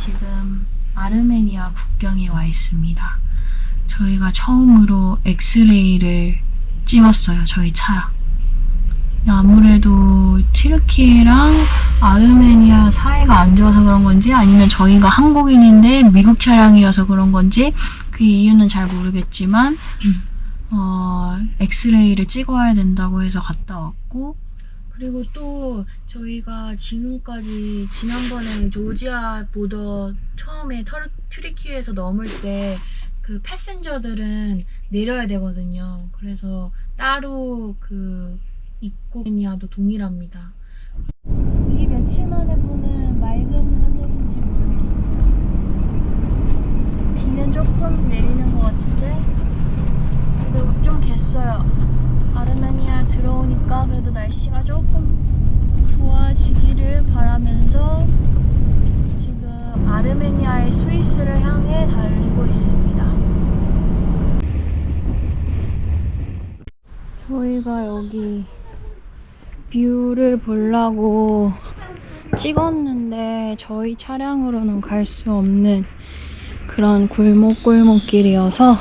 지금 아르메니아 국경에 와 있습니다. 저희가 처음으로 엑스레이를 찍었어요. 저희 차랑. 아무래도 튀르키예랑 아르메니아 사이가 안 좋아서 그런 건지 아니면 저희가 한국인인데 미국 차량이어서 그런 건지 그 이유는 잘 모르겠지만 어, 엑스레이를 찍어야 된다고 해서 갔다 왔고 그리고 또 저희가 지금까지 지난번에 조지아 보더 처음에 터르, 튀르키에서 넘을 때 그 패센저들은 내려야 되거든요. 그래서 따로 그 입국이냐도 동일합니다. 이게 며칠 만에 보는 맑은 하늘인지 모르겠습니다. 비는 조금 내리는 것 같은데 그래도 좀 겠어요. 아르메니아 들어오니까 그래도 날씨가 조금 좋아지기를 바라면서 지금 아르메니아의 스위스를 향해 달리고 있습니다. 저희가 여기 뷰를 보려고 찍었는데 저희 차량으로는 갈 수 없는 그런 굴목골목길이어서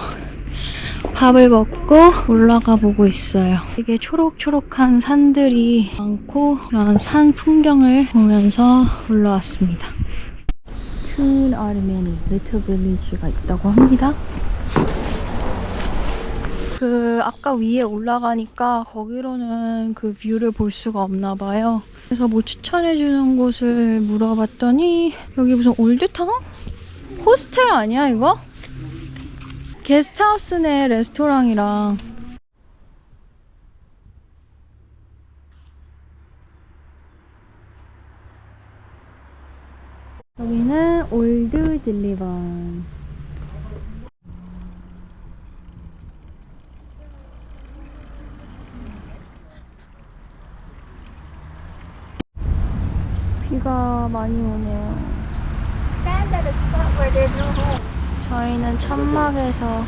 밥을 먹고 올라가 보고 있어요. 되게 초록초록한 산들이 많고 그런 산 풍경을 보면서 올라왔습니다. 튼 아르메니 리틀 빌리지가 있다고 합니다. 그 아까 위에 올라가니까 거기로는 그 뷰를 볼 수가 없나 봐요. 그래서 뭐 추천해 주는 곳을 물어봤더니 여기 무슨 올드타운? 호스텔 아니야 이거? 게스트하우스 내 레스토랑이랑 여기는 올드 딜리번 비가 많이 오네요 Stand at a spot where there's no home. 저희는 천막에서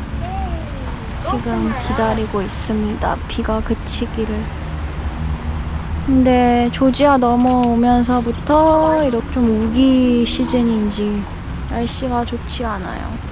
지금 기다리고 있습니다. 비가 그치기를. 근데 조지아 넘어오면서부터 이렇게 좀 우기 시즌인지 날씨가 좋지 않아요.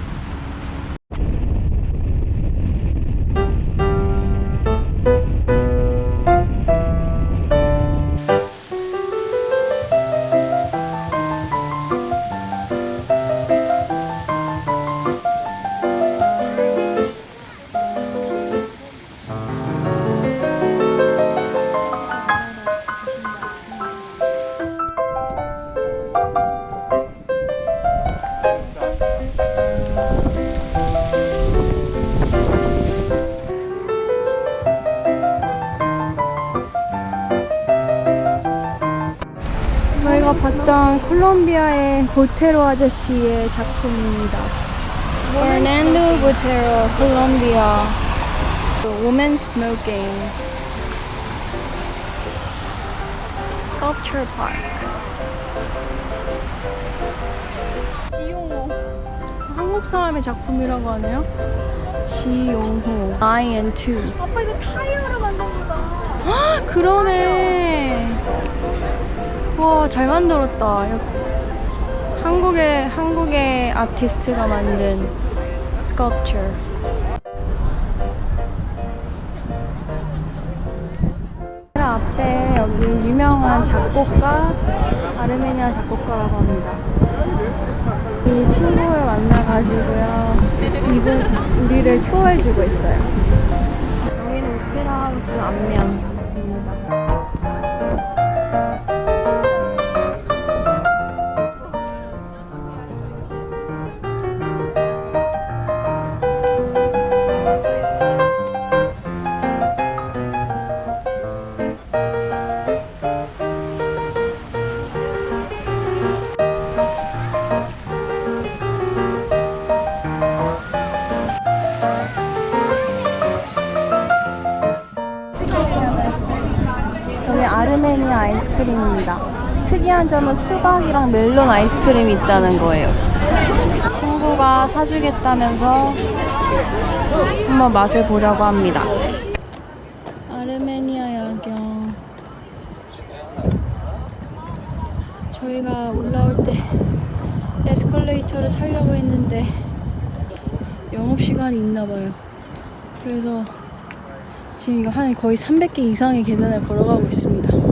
저희가 봤던 콜롬비아의 보테로 아저씨의 작품입니다. 페르난도 보테로, 콜롬비아. Woman Smoking. Sculpture Park. 지용호. 한국 사람의 작품이라고 하네요. 지용호. I and two. 아빠 이거 타이어로 만든 거다. 그러네. 와, 잘 만들었다. 역- 한국의, 한국의 아티스트가 만든 스culpture. 앞에 여기 유명한 작곡가, 아르메니아 작곡가라고 합니다. 이 친구를 만나가지고요. 이분, 우리를 투어해주고 있어요. 여기는 오페라 하우스 앞면 특이한 점은 수박이랑 멜론 아이스크림이 있다는 거예요. 친구가 사주겠다면서 한번 맛을 보려고 합니다. 아르메니아 야경. 저희가 올라올 때 에스컬레이터를 타려고 했는데 영업시간이 있나봐요. 그래서 지금 이거 한 거의 300개 이상의 계단을 걸어가고 있습니다.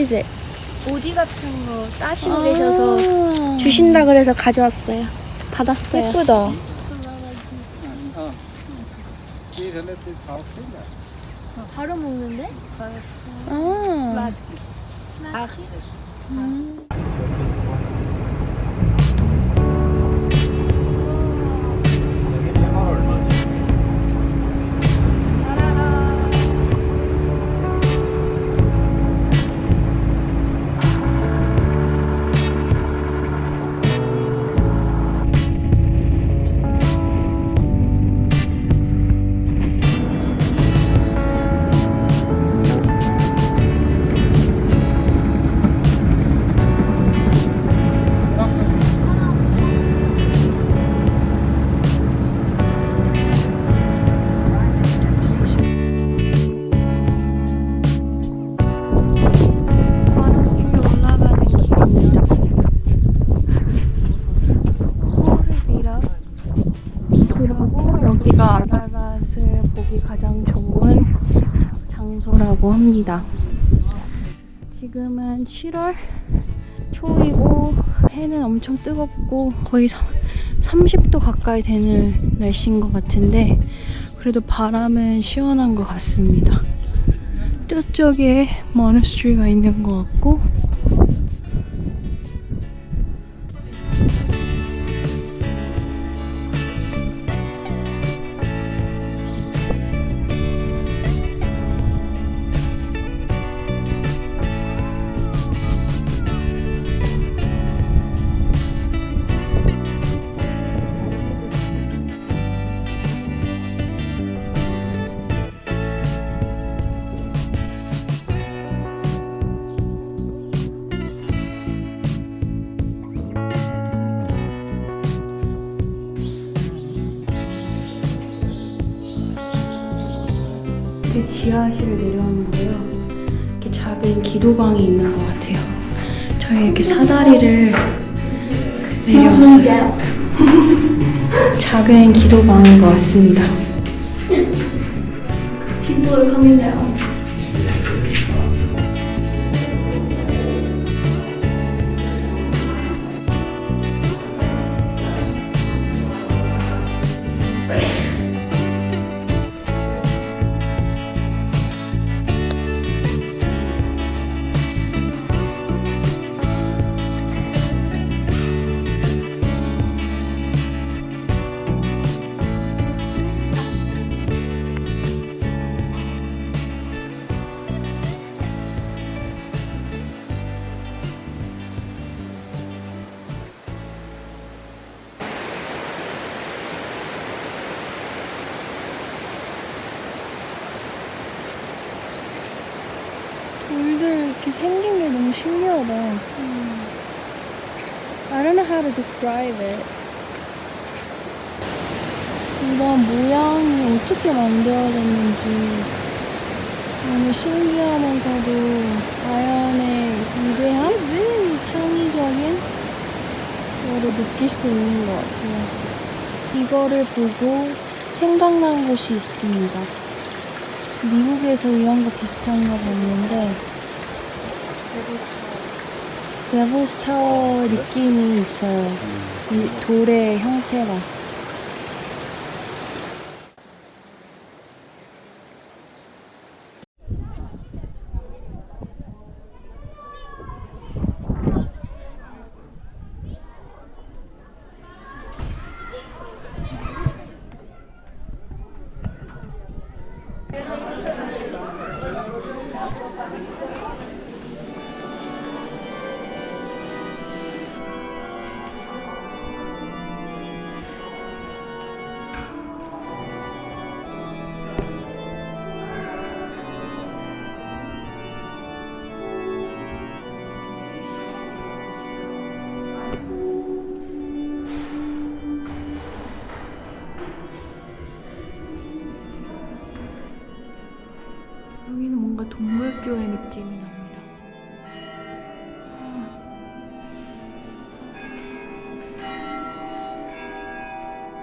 It? 오디 같은 거 따시고 아. 계셔서 주신다 그래서 가져왔어요. 받았어요. 예쁘다. 바로 먹는데? 아. 마 합니다. 지금은 7월 초이고 해는 엄청 뜨겁고 거의 30도 가까이 되는 날씨인 것 같은데 그래도 바람은 시원한 것 같습니다. 저쪽에 모너스트리가 있는 것 같고 지하실을 내려왔는데요. 이렇게 작은 기도방이 있는 것 같아요. 저희 이렇게 사다리를 내려왔어요. 작은 기도방인 것 같습니다. People are coming down. 신기하다. I don't know how to describe it. 이런 모양이 어떻게 만들어졌는지 너무 신기하면서도 자연의 위대함? 창의적인 거를 느낄 수 있는 것 같아요. 이거를 보고 생각난 곳이 있습니다. 미국에서 이런 거 비슷한 거 봤는데 레몬스 타워 느낌이 있어요. 이 돌의 형태가.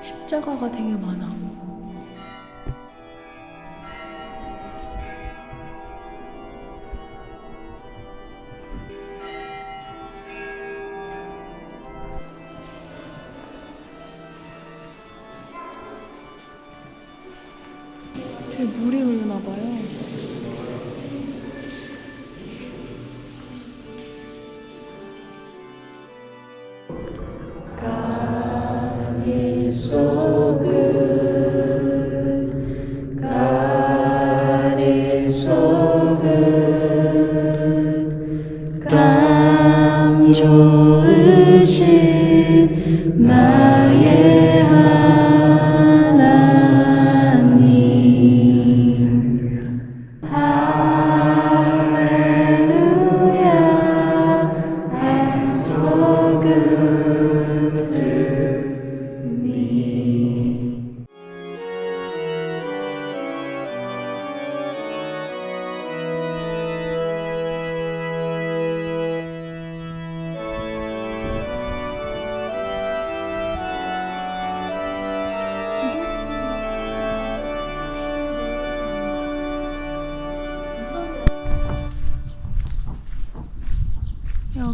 십자가가 되게 많아. 감좋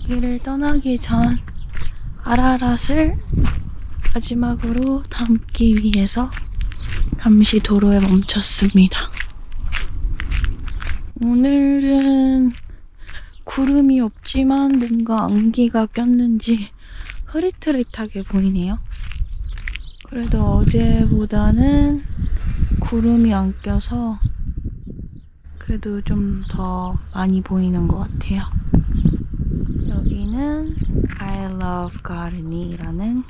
여기를 떠나기 전 아라랏을 마지막으로 담기 위해서 잠시 도로에 멈췄습니다. 오늘은 구름이 없지만 뭔가 안개가 꼈는지 흐릿흐릿하게 보이네요. 그래도 어제보다는 구름이 안 껴서 그래도 좀 더 많이 보이는 것 같아요. 여기는 I Love Garden이 라는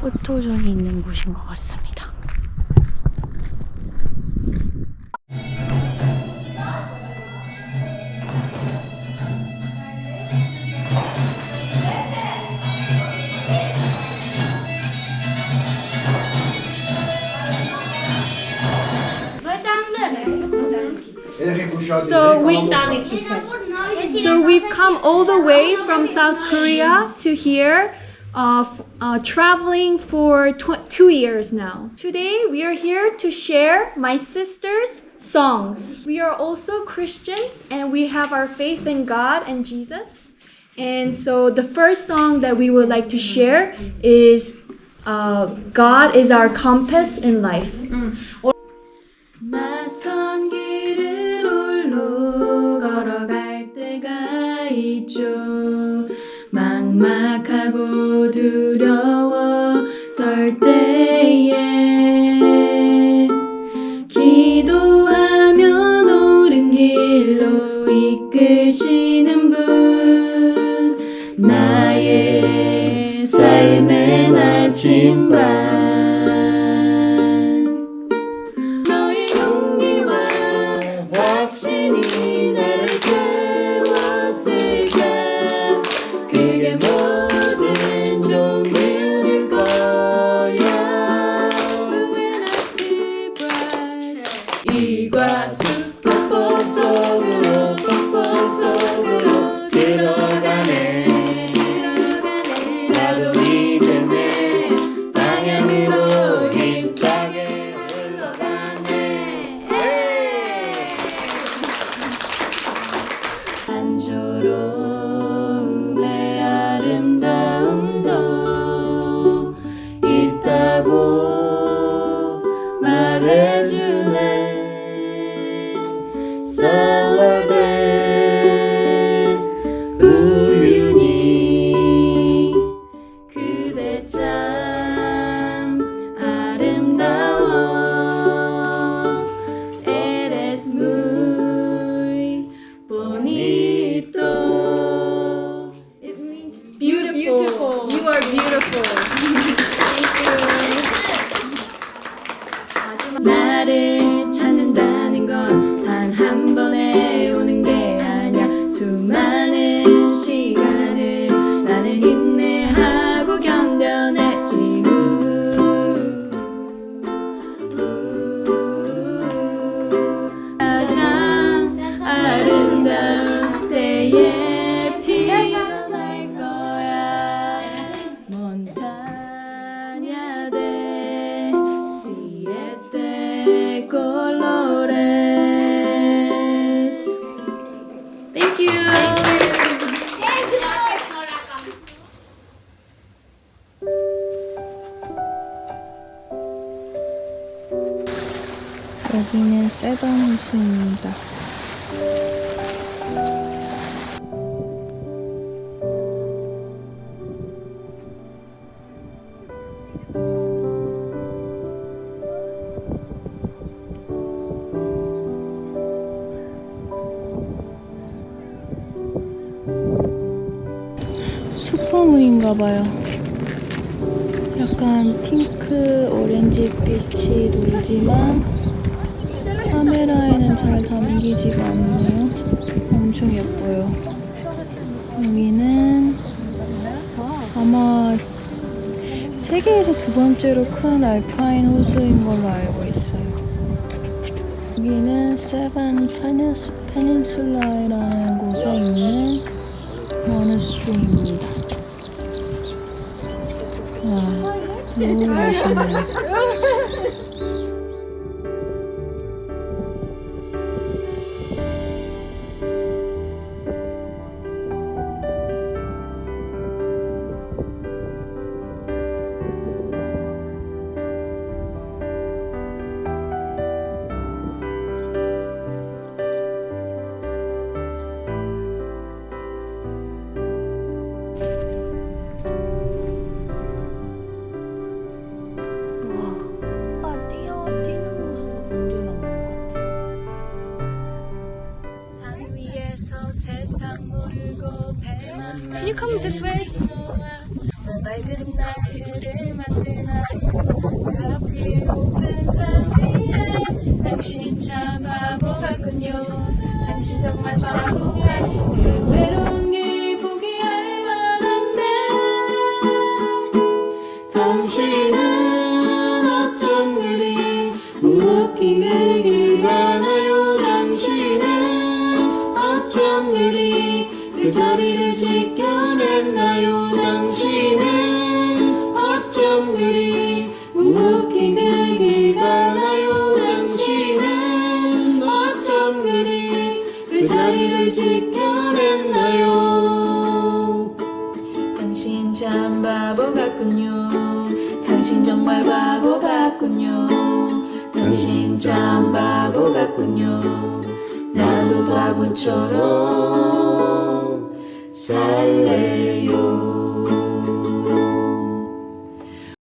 포토존이 있는 곳인 것 같습니다. So we so we've come all the way from South Korea to here, uh, f- uh, traveling for tw- two years now. Today we are here to share my sister's songs. We are also Christians and we have our faith in God and Jesus. And so the first song that we would like to share is uh, God is our compass in life. 낯 삶의 That is Thank you. 여기는 세던 호수입니다. 슈퍼문인가 봐요. 약간 핑크 오렌지 빛이 돌지만 카메라에는 잘 담기지가 않네요. 엄청 예뻐요. 여기는 아마 세계에서 두 번째로 큰 알파인 호수인 걸로 알고 있어요. 여기는 세반 페닌슐라라는 곳에 있는 모너스트리입니다. 와, Can you come this way? 위에 당신 참 바보 같군요. 당신 정말 바보 같고 그 외로운 게 보기 할만한데. 당신은 나